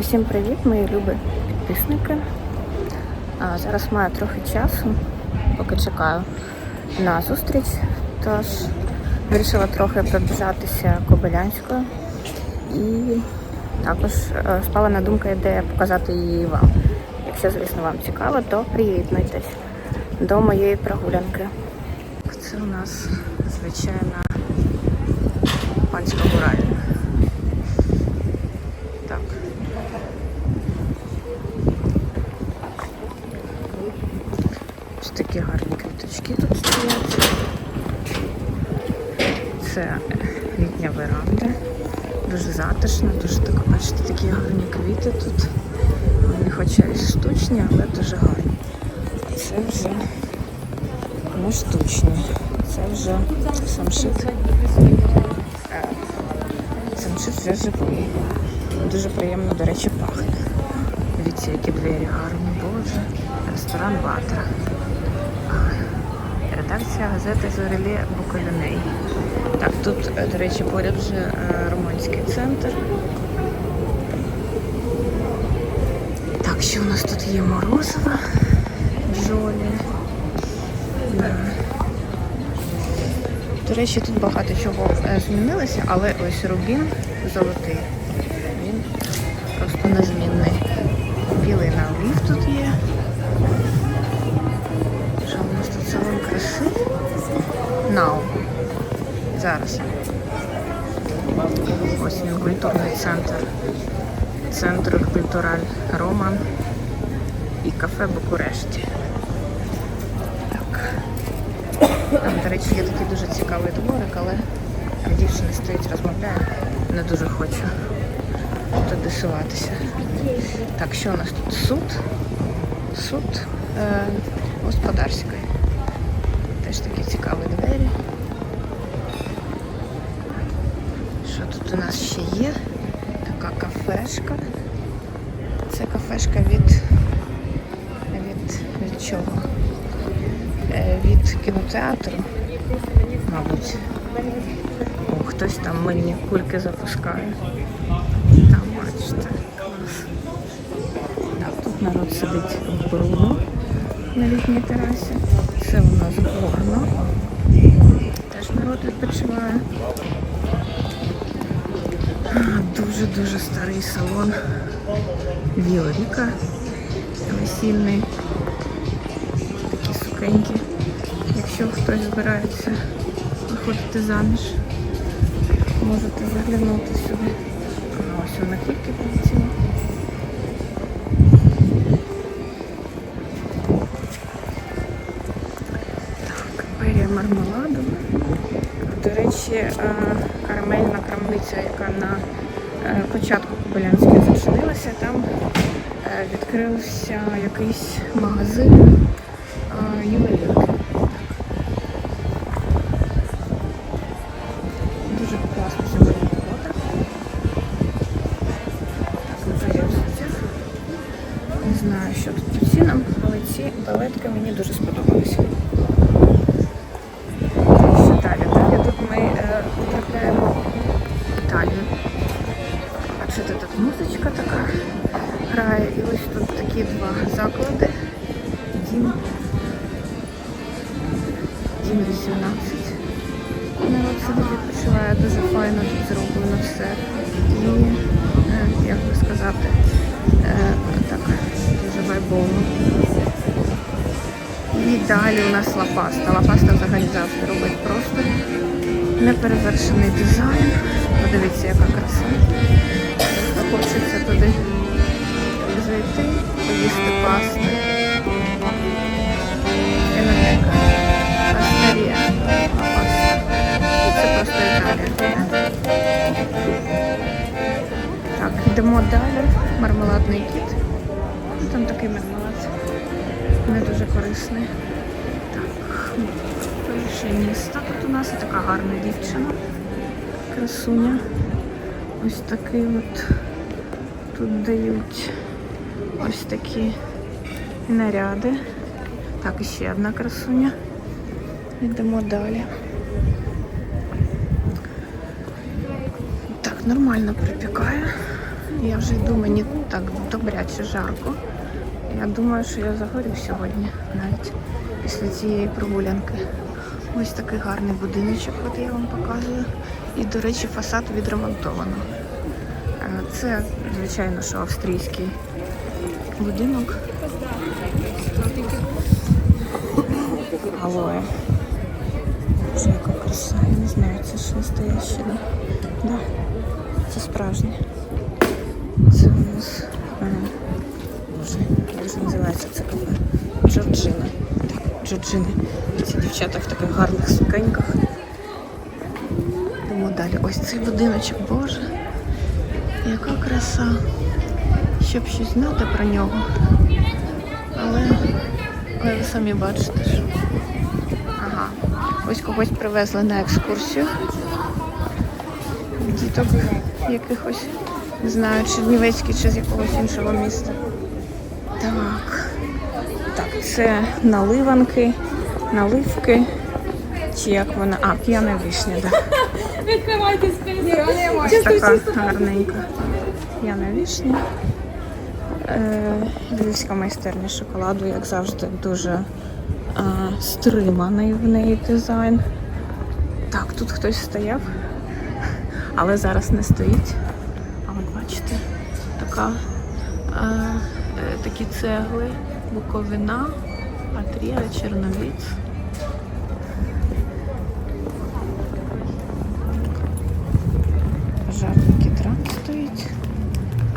Усім привіт, мої любі підписники. А, зараз маю трохи часу, поки чекаю на зустріч. Тож вирішила трохи пробіжатися Кобилянською. І також е, спала на думка ідея показати її вам. Якщо, звісно, вам цікаво, то приєднуйтесь до моєї прогулянки. Це у нас звичайна панська гуральня. Не штучні. Це вже самшит. Самшит вже живий. Дуже приємно, до речі, пахне. Дивіться, які двері гарні, боже. Ресторан Ватра. Редакція газети Зорелі Буковіней. Так, тут, до речі, поряд вже е, Румунський центр. Так, що у нас тут є морозиво, Джолі. До речі, тут багато чого е, змінилося, але ось рубін золотий. Він просто незмінний. Білий налив тут є. Що у нас тут салон краси? Нау. Зараз. Ось він культурний центр. Центр культураль Роман і кафе Букурешті. Там, до речі, є такий дуже цікавий дворик, але дівчина стоїть, розмовляє. Не дуже хочу туди суватися. Так, що у нас тут? Суд. Суд е, господарський. Теж такі цікаві двері. Що тут у нас ще є? Така кафешка. Це кафешка від, від, від чого? Від кінотеатру, мабуть. О, хтось там мильні кульки запускає. Там, бачите. Так, тут народ сидить в бруну на літній терасі. Це у нас горно. Теж народ відпочиває. Дуже-дуже старий салон. Віоріка весільний. Такі сукенькі. Якщо хтось збирається виходити заміж, можете заглянути сюди. Ага, ось вона тільки полетіла. Так, перія мармеладу. До речі, е, карамельна крамниця, яка на е, початку Кобилянської зачинилася, там е, відкрився якийсь магазин Дуже класно сьогодні погода. Так, вибираю взуття. Не знаю, що тут по цінам, але ці балетки мені дуже сподобалися. Далі у нас лапаста. Лапаста взагалі завжди робить просто неперевершений дизайн. Подивіться, яка краса. Хочеться туди зайти, поїсти пасти. Кінотека. Пастерія. Лапаста. Це просто Італія. Так, йдемо далі. Мармеладний кіт. Там такий мармелад. Не дуже корисний. Місто тут у нас така гарна дівчина. Красуня. Ось такий от тут дають ось такі наряди. Так, і ще одна красуня. Йдемо далі. Так, нормально припікає. Я вже йду, мені так добряче жарко. Я думаю, що я загорю сьогодні, навіть після цієї прогулянки. Ось такий гарний будиночок, от я вам показую. І, до речі, фасад відремонтовано. Е, Це, звичайно, що австрійський будинок. Алоє. Боже, яка краса, я не знаю, це ж настояще, да? Да, це справжнє. Це у нас. Боже, як називається це кафе? Джорджина. Так, Джорджини. Ці дівчата в таких гарних сукеньках. Йдемо далі. Ось цей будиночок, боже. Яка краса. Щоб щось знати про нього. Але, ви самі бачите, що. Ага. Ось когось привезли на екскурсію. Діток якихось, не знаю, Чернівецький чи з якогось іншого міста. Так. Так, це наливанки, наливки. Чи як вона? А, п'яна вишня, так. Відкривайте. Ось така гарненька п'яна вишня. Е, Львівська майстерня шоколаду, як завжди, дуже е, стриманий в неї дизайн. Так, тут хтось стояв, але зараз не стоїть. А от бачите, така, е, е, такі цегли, Буковина, Патрія, Черновіць. Пожарний трак стоїть.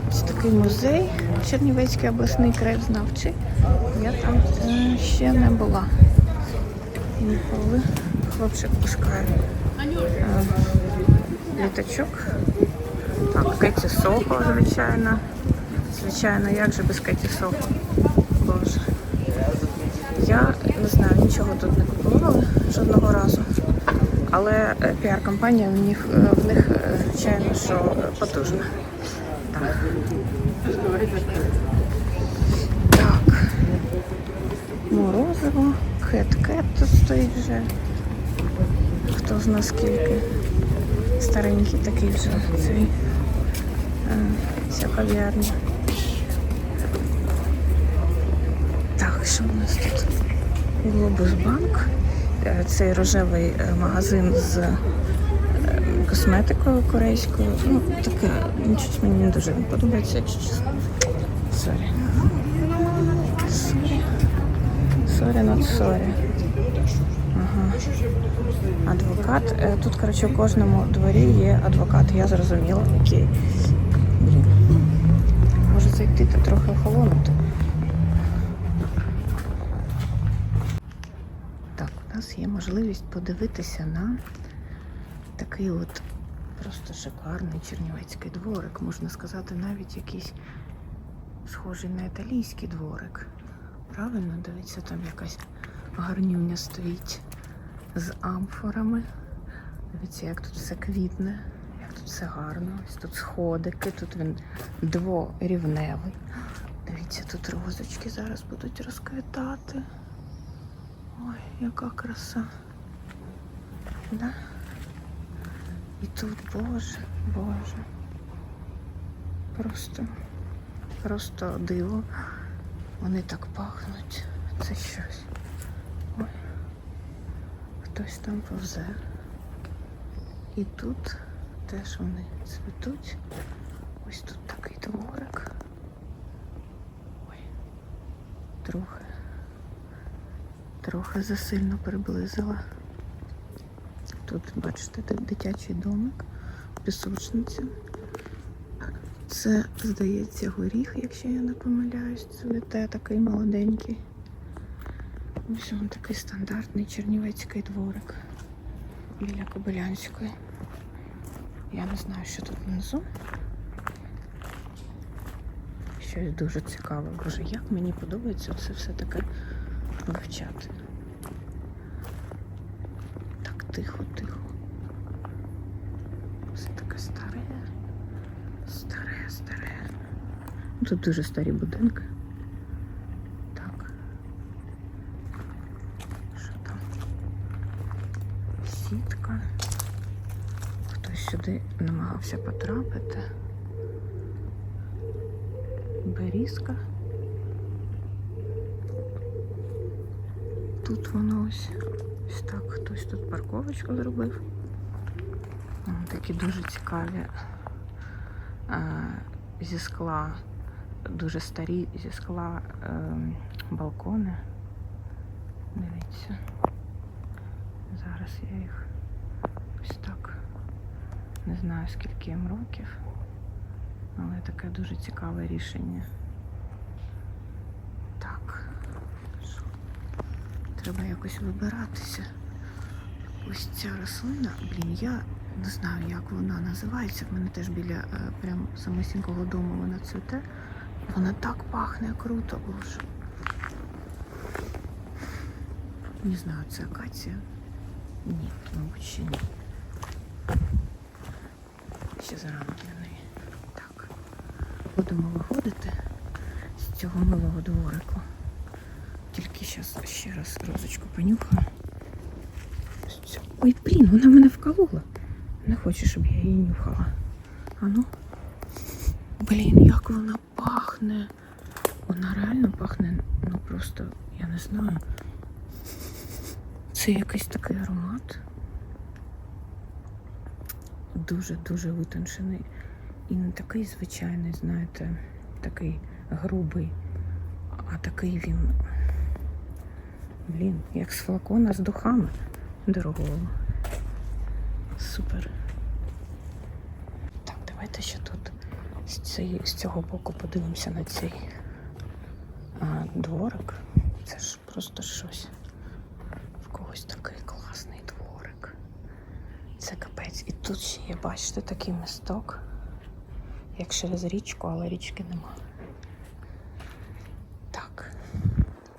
Ось такий музей Чернівецький обласний краєзнавчий. Я там е, ще не була. Ніколи. Хлопчик пускає е, літачок. Так, Кеті Сохо, звичайно. Звичайно, як же без Кеті Сохо? Боже. Я не знаю, нічого тут не купувала жодного разу. Але е, піар-компанія в них, е, в них е, звичайно, що потужна. Так. Так. Морозиво, хет-кет тут стоїть вже. Хто з нас скільки. Старенький такий вже цей. Ця кав'ярня. Що у нас тут? Глобусбанк. Е, Цей рожевий е, магазин з е, косметикою корейською. Ну, таке, нічого мені не дуже не подобається, якщо чесно. Сорі. Сорі. Not сорі. Ага. Адвокат. Тут, коротше, у кожному дворі є адвокат. Я зрозуміла. Окей. Блін. Може зайти та трохи охолонути. Так, у нас є можливість подивитися на такий от просто шикарний чернівецький дворик. Можна сказати, навіть якийсь схожий на італійський дворик. Правильно, дивіться, там якась гарнюня стоїть з амфорами. Дивіться, як тут все квітне, як тут все гарно. Ось тут сходики, тут він дворівневий. Дивіться, тут розочки зараз будуть розквітати. Ой, яка краса. Да? І тут, боже, боже. Просто, просто диво. Вони так пахнуть. Це щось. Ой. Хтось там повзе. І тут теж вони цвітуть. Ось тут такий дворик. Ой. Трохи. Трохи засильно приблизила. Тут, бачите, дитячий домик, пісочниця. Це, здається, горіх, якщо я не помиляюсь. Цвіте такий молоденький. Ось він такий стандартний чернівецький дворик біля Кобилянської. Я не знаю, що тут внизу. Щось дуже цікаве. Боже, як мені подобається це все таке вивчати. Так, тихо, тихо. Все таке старе. Старе, старе. Тут дуже старі будинки. Так. Що там? Сітка. Хтось сюди намагався потрапити. різка. Тут воно ось, ось так хтось тут парковочку зробив. Такі дуже цікаві е, зі скла, дуже старі зі скла е, балкони. Дивіться. Зараз я їх ось так. Не знаю скільки їм років, але таке дуже цікаве рішення. Так. Що? Треба якось вибиратися. Ось ця рослина, блін, я не знаю, як вона називається. В мене теж біля е, прям самісінького дому вона цвіте. Вона так пахне круто, боже. Не знаю, це акація. Ні, мабуть, ще ні. Ще зарано для неї. Так. Будемо виходити з цього милого дворику. Тільки зараз ще раз розочку понюхаю. Ой, блін, вона мене вколола. Не хоче, щоб я її нюхала. А ну. Блін, як вона пахне. Вона реально пахне, ну просто, я не знаю. Це якийсь такий аромат. Дуже-дуже витончений. І не такий звичайний, знаєте, такий грубий, а такий він. Блін, як з флакона з духами дорогого. Супер. Так, давайте ще тут з, цієї, з цього боку подивимося на цей а, дворик. Це ж просто щось. В когось такий класний дворик. Це капець. І тут ще є, бачите, такий місток, як через річку, але річки нема. Так.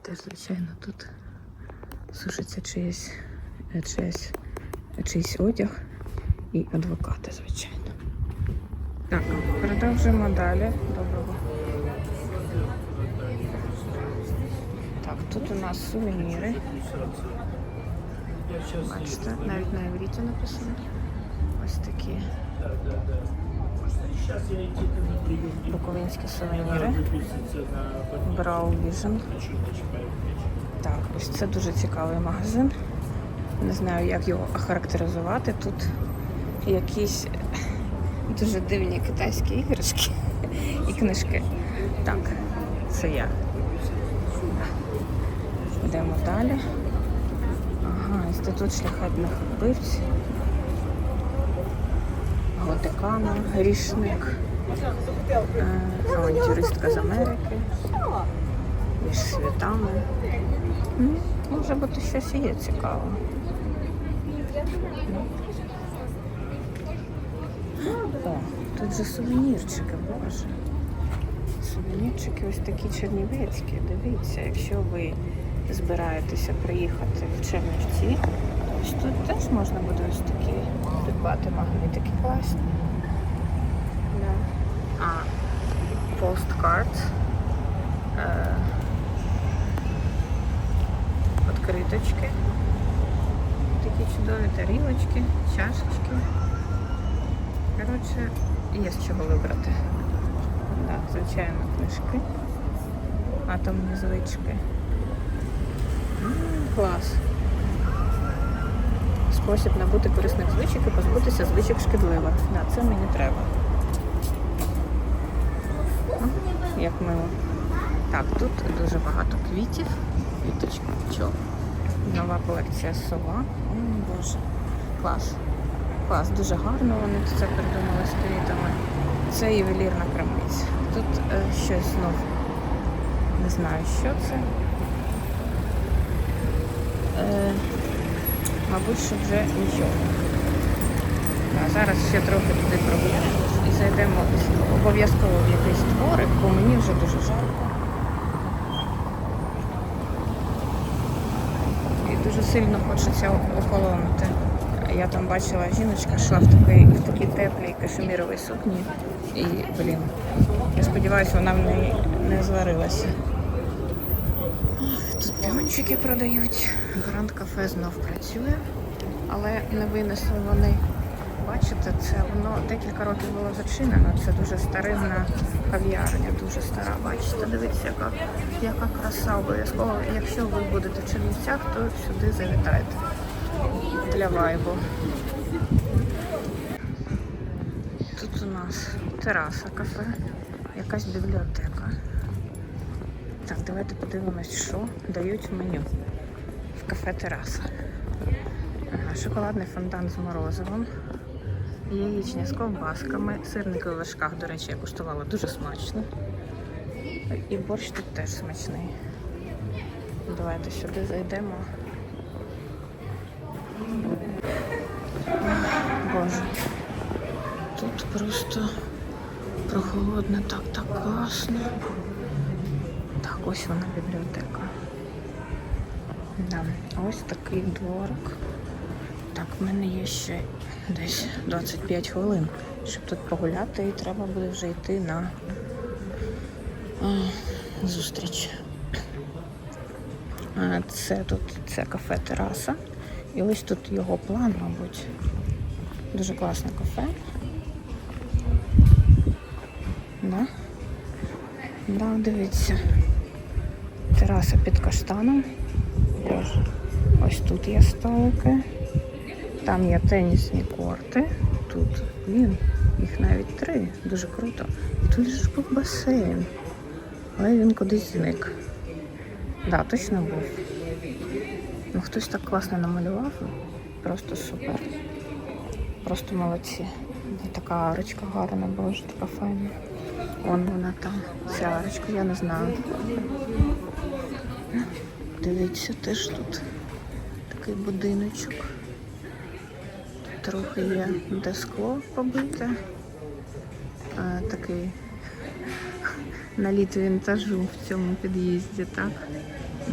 Теж, звичайно, тут сушиться чиїсь, е, чиїсь, чийсь одяг і адвокати, звичайно. Так, продовжуємо далі. Доброго. Так, тут у нас сувеніри. Бачите, навіть на івріті написано. Ось такі буковинські сувеніри. Брау Vision. Так, ось це дуже цікавий магазин. Не знаю, як його охарактеризувати. Тут якісь дуже дивні китайські іграшки і книжки. Так, це я. Йдемо далі. Ага, інститут шляхетних вбивців. Готикана, грішник, е, авантюристка з Америки, між світами. Може бути щось і є цікаво. Тут же сувенірчики, боже. Сувенірчики ось такі чернівецькі. Дивіться, якщо ви збираєтеся приїхати в Чернівці, ось тут теж можна буде ось такі придбати магнитики класні. Да. А, посткарт. Е, Откриточки. Такі чудові тарілочки, чашечки. Коротше, є з чого вибрати. Да, звичайно, книжки. Атомні звички. М, Клас. Спосіб набути корисних звичок і позбутися звичок шкідливих. Да, це мені треба. Як мило. Так, тут дуже багато квітів. Квіточки, чого? Нова колекція сова. О, боже. Клас. Клас, дуже гарно вони це придумали з квітами. Це ювелірна крамниця. Тут е, щось знов. Не знаю, що це. Е, мабуть, що вже нічого. А зараз ще трохи туди прогуляємось і зайдемо обов'язково в якийсь дворик, бо мені вже дуже жарко. І дуже сильно хочеться охолонути. Я там бачила, жіночка йшла в такій, в такій теплій кашеміровій сукні. І, блін, я сподіваюся, вона в неї не зварилася. Тут піончики продають. Гранд кафе знов працює, але не винесли вони бачите, це воно декілька років було зачинено. Це дуже старинна кав'ярня, дуже стара. Бачите, дивіться, яка, яка краса обов'язково. Якщо ви будете в Чернівцях, то сюди завітайте для вайбу. Тут у нас тераса кафе, якась бібліотека. Так, давайте подивимось, що дають в меню в кафе Тераса. Шоколадний фонтан з морозивом, яєчня з ковбасками, сирники у вершках, до речі, я куштувала дуже смачно. І борщ тут теж смачний. Давайте сюди зайдемо. Боже, тут просто прохолодно, так, так класно. Так, ось вона бібліотека. Да. Ось такий дворик. Так, в мене є ще десь 25 хвилин, щоб тут погуляти, і треба буде вже йти на зустріч. Це тут це кафе Тераса. І ось тут його план, мабуть. Дуже класне кафе. Да? Да, дивіться. Тераса під каштаном. Ось тут є столики. Там є тенісні корти. Тут, блін, їх навіть три. Дуже круто. І тут ж був басейн. Але він кудись зник. Да, точно був. Ну, хтось так класно намалював. Просто супер. Просто молодці. І така арочка гарна, боже, така файна. Вон вона там. Ця арочка, я не знаю. Дивіться, теж тут такий будиночок. Трохи є де скло побите. Такий наліт вінтажу в цьому під'їзді, так?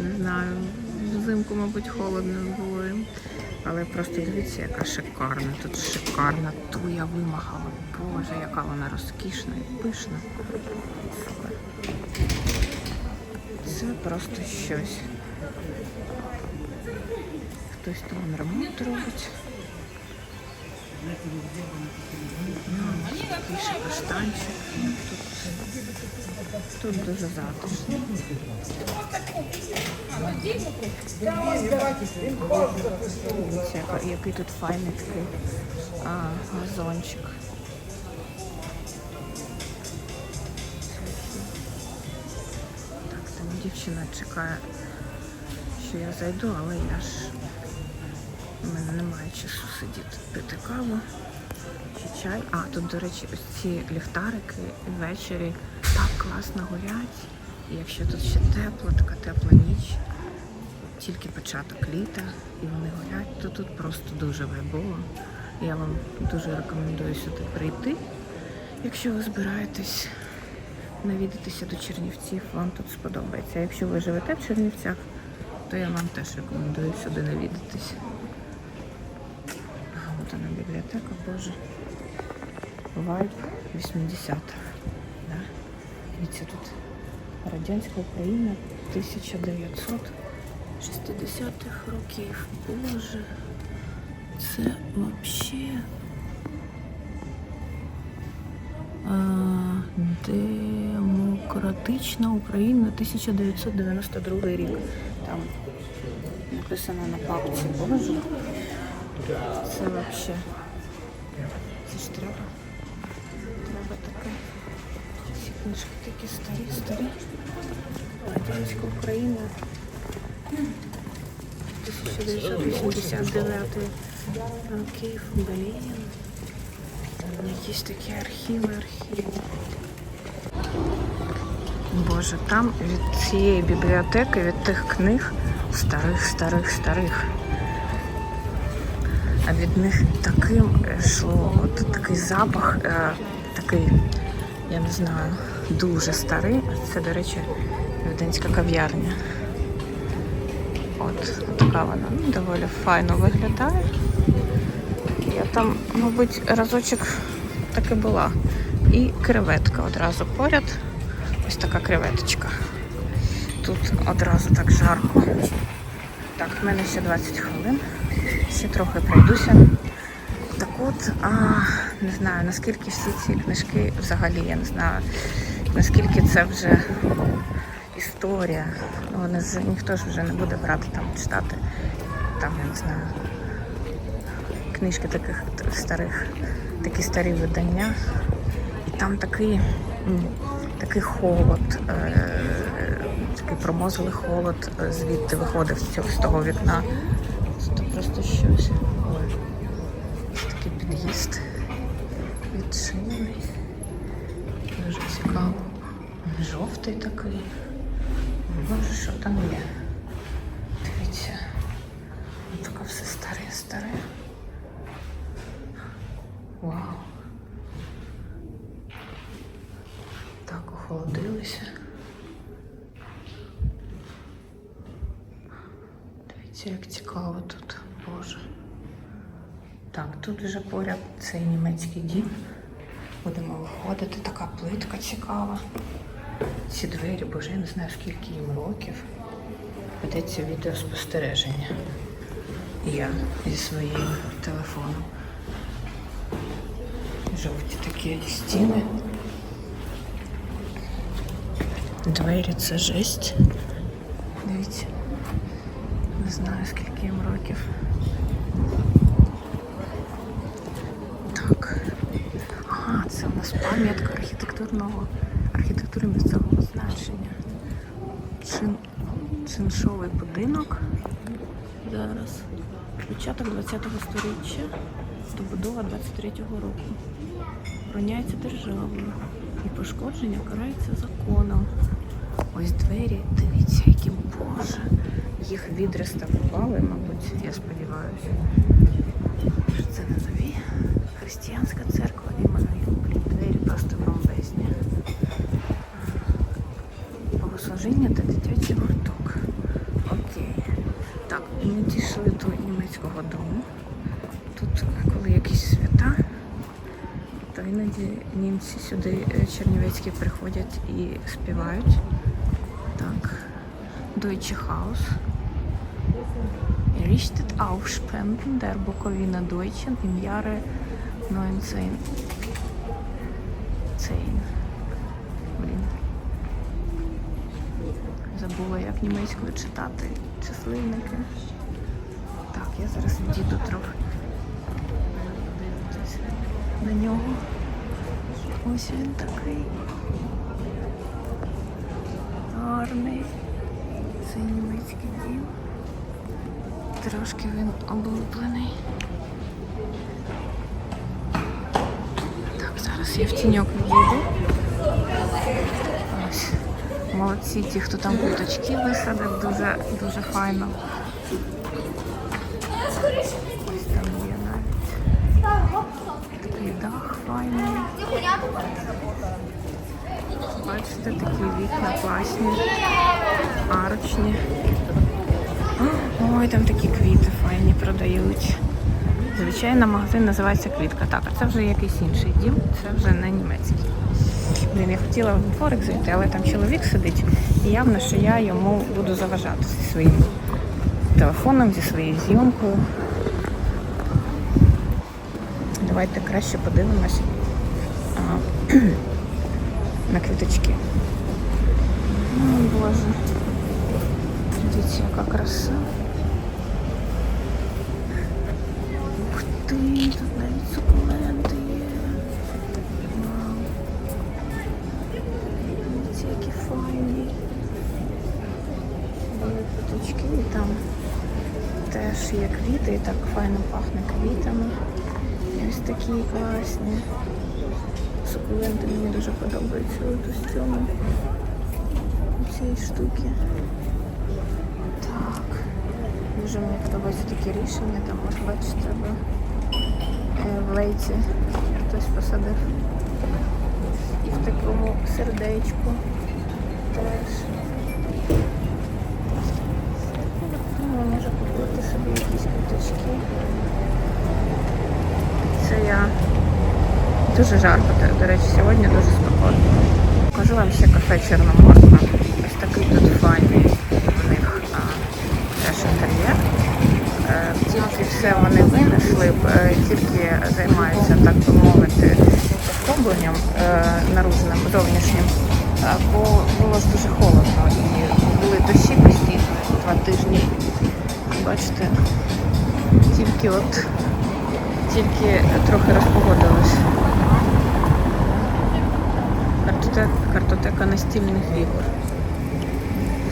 Не знаю. Взимку, мабуть, холодно було. Але просто дивіться, яка шикарна. Тут шикарна туя вимахала. Боже, яка вона розкішна і пишна. Це просто щось. Хтось там ремонт робить. Каштанчик. Тут, тут дуже затишно. Який тут файний такий а, газончик. Так, там дівчина чекає, що я зайду, але я ж у мене немає часу сидіти пити каву чи чай. А, тут, до речі, ось ці ліхтарики ввечері так класно горять. І якщо тут ще тепло, така тепла ніч, тільки початок літа, і вони горять, то тут просто дуже вайбово. Я вам дуже рекомендую сюди прийти. Якщо ви збираєтесь навідатися до Чернівців, вам тут сподобається. А якщо ви живете в Чернівцях, то я вам теж рекомендую сюди навідатись. А, от боже. Вайб 80-х. Да? Дивіться тут Радянська Україна 1960-х років. Боже. Це взагалі. Демократична Україна 1992 рік. Там написано на папці. Боже. Це взагалі. Це ж треба. Треба таке. Ці такі старі, старі. Радянська Україна. 1989 років. Блін. Якісь такі архіви, архіви. Боже, там від цієї бібліотеки, від тих книг старих, старих, старих. А від них таким йшло от такий запах, е, такий, я не знаю, дуже старий. Це, до речі, віденська кав'ярня. От, така вона ну, доволі файно виглядає. Я там, мабуть, разочок таки була. І креветка одразу поряд. Ось така креветочка. Тут одразу так жарко. Так, в мене ще 20 хвилин. Ще трохи пройдуся. Так от, а, не знаю, наскільки всі ці книжки взагалі, я не знаю, наскільки це вже історія. Вони ж ніхто ж вже не буде брати там читати. Там, я не знаю, книжки таких старих, такі старі видання. І там такий, такий холод, е, такий промозглий холод е, звідти виходив з, з того вікна. Це просто щось. Ой. Ось такий під'їзд відчинений. Дуже цікаво. Жовтий такий. Боже, що там є? Дивіться. Ну, Таке все старе, старе. Вау. Так, охолодилися. Дивіться, як цікаво тут. Так, тут вже поряд цей німецький дім. Будемо виходити. Така плитка цікава. Ці двері, боже, я не знаю, скільки їм років. Ведеться відеоспостереження. Я зі своїм телефоном. Жовті такі стіни. Двері це жесть. Дивіться. Не знаю, скільки їм років. Так. Ага, це у нас пам'ятка архітектурного архітектури місцевого значення. Чин, чиншовий будинок. Зараз. Початок 20-го сторіччя. Добудова 23-го року. Охороняється державою. І пошкодження карається законом. Ось двері, дивіться, які боже. Їх відреставрували, мабуть, я сподіваюся. Що це не нові? Християнська церква Іммануїл. Блін, двері просто бомбезні. Богослужіння та дитячий гурток. Окей. Так, ми дійшли до дому. Тут, коли якісь свята, то іноді німці сюди е, чернівецькі приходять і співають. Так. Deutsche Haus. Errichtet auf Spenden der Bukowina Deutschen im Jahre 1910. Блін. Забула, як німецькою читати числівники. Я зараз відійду трохи. Подивитися на нього. Ось він такий. Гарний. Це німецький дім. Трошки він облуплений. Так, зараз я в тіньок відійду. Ось. Молодці ті, хто там квіточки висадив, дуже, дуже файно. Файний. Бачите, такі вікна класні, арочні. Ой, там такі квіти файні продають. Звичайно, магазин називається Квітка. Так, а це вже якийсь інший дім, це вже не німецький. Блін, я хотіла в дворик зайти, але там чоловік сидить, і явно, що я йому буду заважати зі своїм телефоном, зі своєю зйомкою. Давайте краще подивимось а, на квіточки. О, Боже. Дивіться, яка краса. Ух ти, тут навіть сукуленти є. Вау. Дивіться, які файні. Були квіточки і там теж є квіти і так файно пахне квітами. Ось такі класні. Сукуленти мені дуже подобаються ось цьому. Цієї штуки. Так. Дуже мені подобаються такі рішення. Там, от бачите, е, в лейці хтось посадив. І в такому сердечку теж. Ну, може купити собі якісь квіточки. Це я дуже жарко, до- речі, сьогодні дуже спокійно. Покажу вам ще кафе Чорноморська. Ось такий тут файний у них а, теж інтер'єр. Е, і все вони винесли, е, тільки займаються, так би мовити, оздобленням е, наружним, зовнішнім, бо було ж дуже холодно і були дощі постійно два тижні. Бачите, тільки от тільки трохи розпогодилось. Картотека, картотека настільних ігор.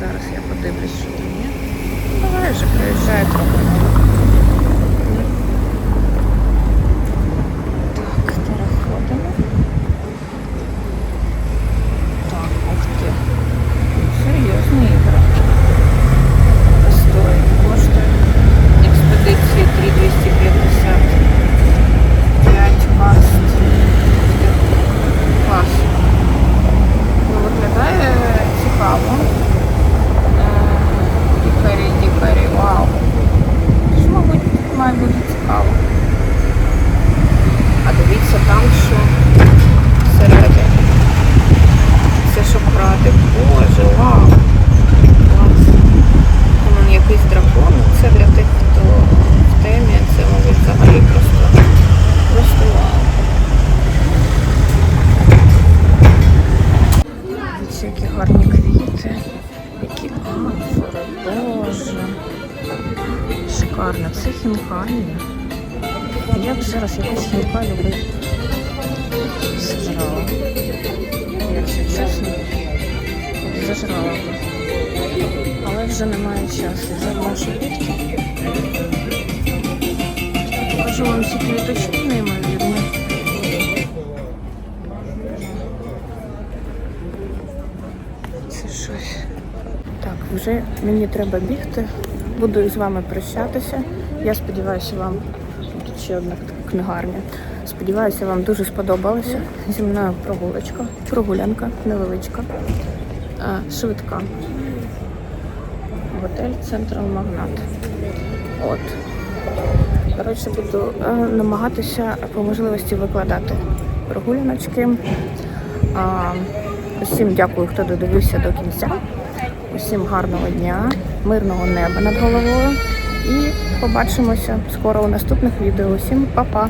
Зараз я подивлюсь, що там є. Давай вже приїжджає трохи. Наші. Покажу вам ці квіточки неймовірні. Це щось. Так, вже мені треба бігти. Буду з вами прощатися. Я сподіваюся, вам тут ще одна книгарня. Сподіваюся, вам дуже сподобалося. Зі мною прогулочка, прогулянка невеличка, швидка. Готель Централ Магнат. От. Коротше, буду е, намагатися по можливості викладати прогуляночки. Усім дякую, хто додивився до кінця. Усім гарного дня, мирного неба над головою. І побачимося скоро у наступних відео. Усім па-па!